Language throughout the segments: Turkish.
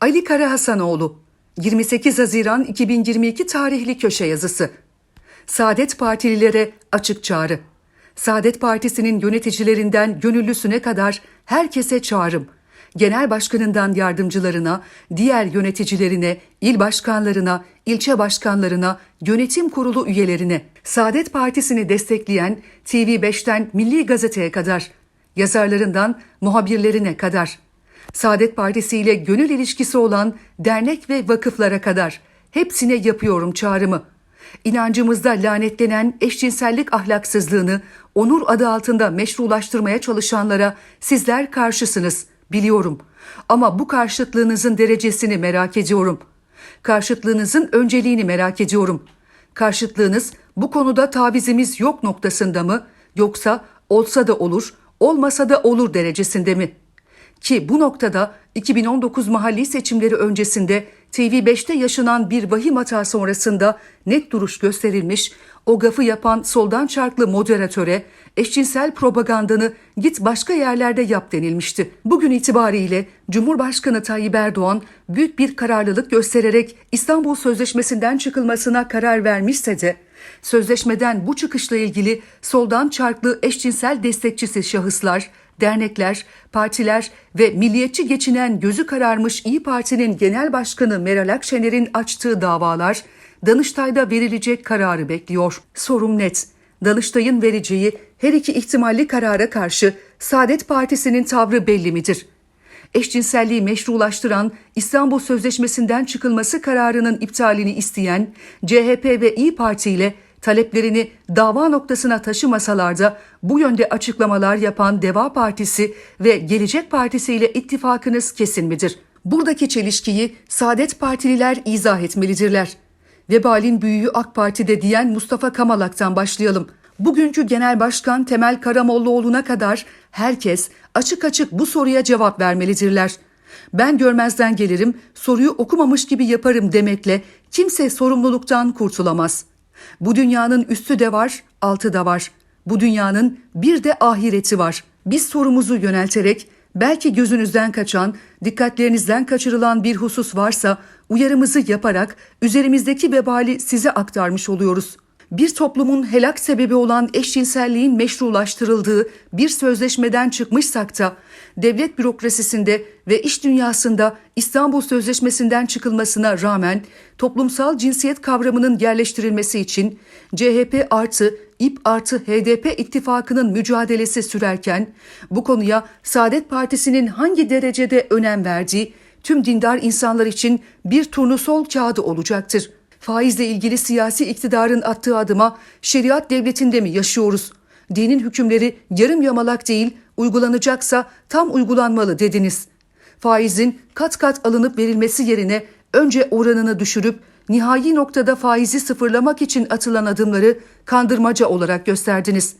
Ali Karahasanoğlu 28 Haziran 2022 tarihli köşe yazısı. Saadet Partililere açık çağrı. Saadet Partisi'nin yöneticilerinden gönüllüsüne kadar herkese çağrım. Genel başkanından yardımcılarına, diğer yöneticilerine, il başkanlarına, ilçe başkanlarına, yönetim kurulu üyelerine, Saadet Partisi'ni destekleyen TV5'ten Milli Gazete'ye kadar, yazarlarından muhabirlerine kadar, Saadet Partisi ile gönül ilişkisi olan dernek ve vakıflara kadar hepsine yapıyorum çağrımı. İnancımızda lanetlenen eşcinsellik ahlaksızlığını onur adı altında meşrulaştırmaya çalışanlara sizler karşısınız biliyorum. Ama bu karşıtlığınızın derecesini merak ediyorum. Karşıtlığınızın önceliğini merak ediyorum. Karşıtlığınız bu konuda tavizimiz yok noktasında mı yoksa olsa da olur, olmasa da olur derecesinde mi?'' Ki bu noktada 2019 mahalli seçimleri öncesinde TV5'te yaşanan bir vahim hata sonrasında net duruş gösterilmiş, o gafı yapan soldan çarklı moderatöre eşcinsel propagandanı git başka yerlerde yap denilmişti. Bugün itibariyle Cumhurbaşkanı Tayyip Erdoğan büyük bir kararlılık göstererek İstanbul Sözleşmesi'nden çıkılmasına karar vermişse de sözleşmeden bu çıkışla ilgili soldan çarklı eşcinsel destekçisi şahıslar, dernekler, partiler ve milliyetçi geçinen gözü kararmış İyi Parti'nin Genel Başkanı Meral Akşener'in açtığı davalar Danıştay'da verilecek kararı bekliyor. Sorum net. Danıştay'ın vereceği her iki ihtimalli karara karşı Saadet Partisi'nin tavrı belli midir? Eşcinselliği meşrulaştıran İstanbul Sözleşmesi'nden çıkılması kararının iptalini isteyen CHP ve İyi Parti ile taleplerini dava noktasına taşımasalar da bu yönde açıklamalar yapan Deva Partisi ve Gelecek Partisi ile ittifakınız kesin midir? Buradaki çelişkiyi Saadet Partililer izah etmelidirler. Vebalin büyüğü AK Parti'de diyen Mustafa Kamalak'tan başlayalım. Bugünkü Genel Başkan Temel Karamollaoğlu'na kadar herkes açık açık bu soruya cevap vermelidirler. Ben görmezden gelirim, soruyu okumamış gibi yaparım demekle kimse sorumluluktan kurtulamaz.'' Bu dünyanın üstü de var, altı da var. Bu dünyanın bir de ahireti var. Biz sorumuzu yönelterek belki gözünüzden kaçan, dikkatlerinizden kaçırılan bir husus varsa uyarımızı yaparak üzerimizdeki vebali size aktarmış oluyoruz. Bir toplumun helak sebebi olan eşcinselliğin meşrulaştırıldığı bir sözleşmeden çıkmışsak da devlet bürokrasisinde ve iş dünyasında İstanbul Sözleşmesi'nden çıkılmasına rağmen toplumsal cinsiyet kavramının yerleştirilmesi için CHP artı İP artı HDP ittifakının mücadelesi sürerken bu konuya Saadet Partisi'nin hangi derecede önem verdiği tüm dindar insanlar için bir turnusol kağıdı olacaktır. Faizle ilgili siyasi iktidarın attığı adıma şeriat devletinde mi yaşıyoruz? Dinin hükümleri yarım yamalak değil, uygulanacaksa tam uygulanmalı dediniz. Faizin kat kat alınıp verilmesi yerine önce oranını düşürüp nihai noktada faizi sıfırlamak için atılan adımları kandırmaca olarak gösterdiniz.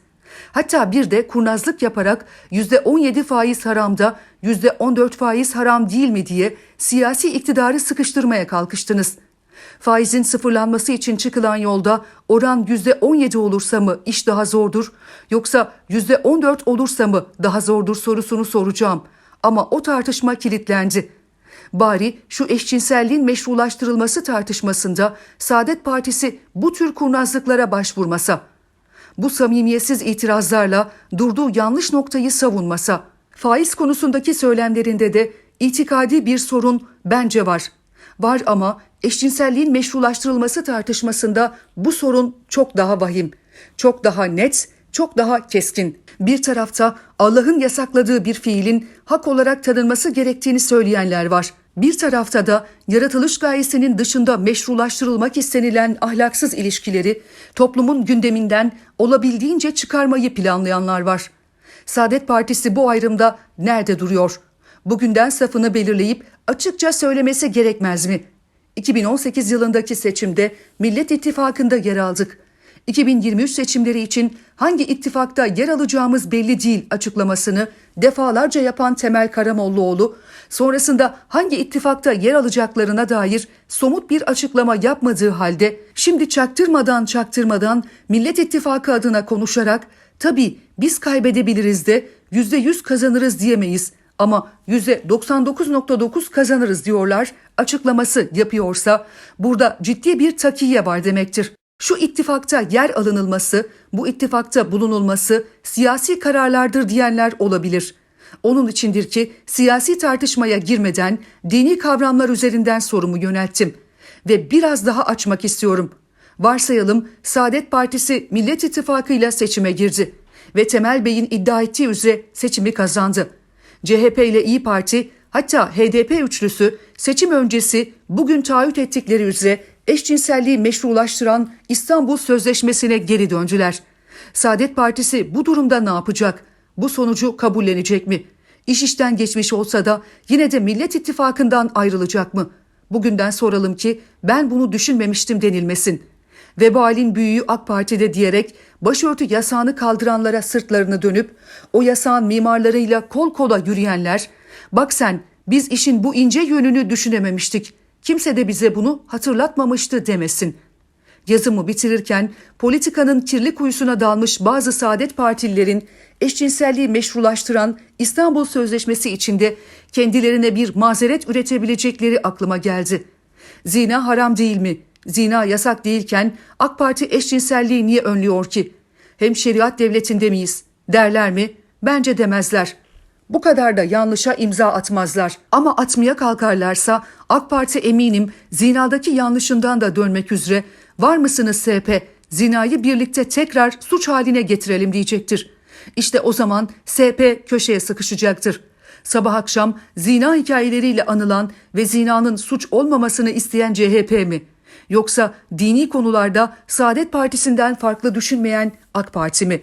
Hatta bir de kurnazlık yaparak %17 faiz haramda %14 faiz haram değil mi diye siyasi iktidarı sıkıştırmaya kalkıştınız. Faizin sıfırlanması için çıkılan yolda oran %17 olursa mı iş daha zordur yoksa %14 olursa mı daha zordur sorusunu soracağım. Ama o tartışma kilitlendi. Bari şu eşcinselliğin meşrulaştırılması tartışmasında Saadet Partisi bu tür kurnazlıklara başvurmasa, bu samimiyetsiz itirazlarla durduğu yanlış noktayı savunmasa, faiz konusundaki söylemlerinde de itikadi bir sorun bence var. Var ama eşcinselliğin meşrulaştırılması tartışmasında bu sorun çok daha vahim, çok daha net, çok daha keskin. Bir tarafta Allah'ın yasakladığı bir fiilin hak olarak tanınması gerektiğini söyleyenler var. Bir tarafta da yaratılış gayesinin dışında meşrulaştırılmak istenilen ahlaksız ilişkileri toplumun gündeminden olabildiğince çıkarmayı planlayanlar var. Saadet Partisi bu ayrımda nerede duruyor? Bugünden safını belirleyip açıkça söylemesi gerekmez mi? 2018 yılındaki seçimde Millet İttifakı'nda yer aldık. 2023 seçimleri için hangi ittifakta yer alacağımız belli değil açıklamasını defalarca yapan Temel Karamollaoğlu, sonrasında hangi ittifakta yer alacaklarına dair somut bir açıklama yapmadığı halde şimdi çaktırmadan çaktırmadan Millet İttifakı adına konuşarak tabii biz kaybedebiliriz de %100 kazanırız diyemeyiz ama %99.9 kazanırız diyorlar açıklaması yapıyorsa burada ciddi bir takiye var demektir. Şu ittifakta yer alınılması, bu ittifakta bulunulması siyasi kararlardır diyenler olabilir. Onun içindir ki siyasi tartışmaya girmeden dini kavramlar üzerinden sorumu yönelttim ve biraz daha açmak istiyorum. Varsayalım Saadet Partisi Millet İttifakı ile seçime girdi ve Temel Bey'in iddia ettiği üzere seçimi kazandı. CHP ile İyi Parti hatta HDP üçlüsü seçim öncesi bugün taahhüt ettikleri üzere eşcinselliği meşrulaştıran İstanbul Sözleşmesi'ne geri döndüler. Saadet Partisi bu durumda ne yapacak? Bu sonucu kabullenecek mi? İş işten geçmiş olsa da yine de Millet İttifakı'ndan ayrılacak mı? Bugünden soralım ki ben bunu düşünmemiştim denilmesin. Vebalin büyüğü AK Parti'de diyerek başörtü yasağını kaldıranlara sırtlarını dönüp o yasağın mimarlarıyla kol kola yürüyenler bak sen biz işin bu ince yönünü düşünememiştik. Kimse de bize bunu hatırlatmamıştı demesin. Yazımı bitirirken politikanın kirli kuyusuna dalmış bazı saadet partililerin eşcinselliği meşrulaştıran İstanbul Sözleşmesi içinde kendilerine bir mazeret üretebilecekleri aklıma geldi. Zina haram değil mi? Zina yasak değilken AK Parti eşcinselliği niye önlüyor ki? Hem şeriat devletinde miyiz? Derler mi? Bence demezler. Bu kadar da yanlışa imza atmazlar. Ama atmaya kalkarlarsa AK Parti eminim zinadaki yanlışından da dönmek üzere var mısınız SP zinayı birlikte tekrar suç haline getirelim diyecektir. İşte o zaman SP köşeye sıkışacaktır. Sabah akşam zina hikayeleriyle anılan ve zinanın suç olmamasını isteyen CHP mi? Yoksa dini konularda Saadet Partisi'nden farklı düşünmeyen AK Parti mi?